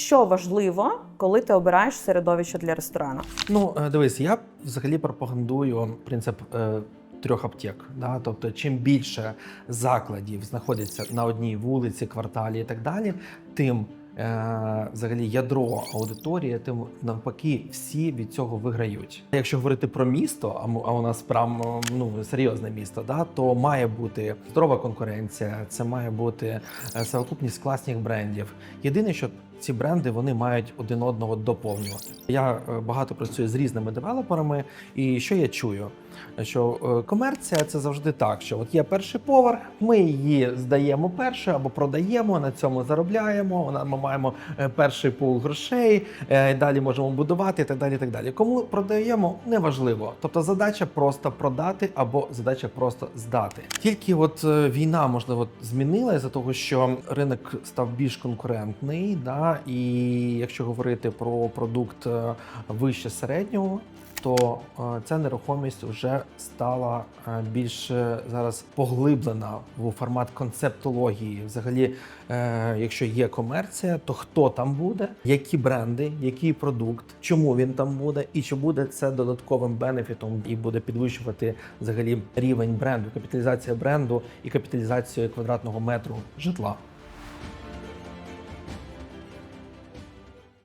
Що важливо, коли ти обираєш середовище для ресторану? Ну, е, дивись, я взагалі пропагандую принцип е, трьох аптек. Да? Тобто, чим більше закладів знаходиться на одній вулиці, кварталі і так далі, тим взагалі ядро аудиторії, тим навпаки всі від цього виграють. Якщо говорити про місто, а у нас прям е, ну серйозне місто, да, то має бути здорова конкуренція, це має бути е, совокупність класних брендів. Єдине, що ці бренди вони мають один одного доповнювати. Я е, багато працюю з різними девелоперами, і що я чую? Що е, комерція це завжди так, що от є перший поверх, ми її здаємо перше або продаємо, на цьому заробляємо. Вона маємо е, перший пул грошей, е, далі можемо будувати і так далі. і так далі. Кому продаємо, неважливо. Тобто задача просто продати або задача просто здати. Тільки от е, війна можливо змінила із-за того, що ринок став більш конкурентний, да, і якщо говорити про продукт вище середнього, то е, ця нерухомість вже стала е, більш е, зараз поглиблена в формат концептології. Взагалі, якщо є комерція, то хто там буде, які бренди, який продукт, чому він там буде, і чи буде це додатковим бенефітом і буде підвищувати взагалі рівень бренду, капіталізація бренду і капіталізацію квадратного метру житла.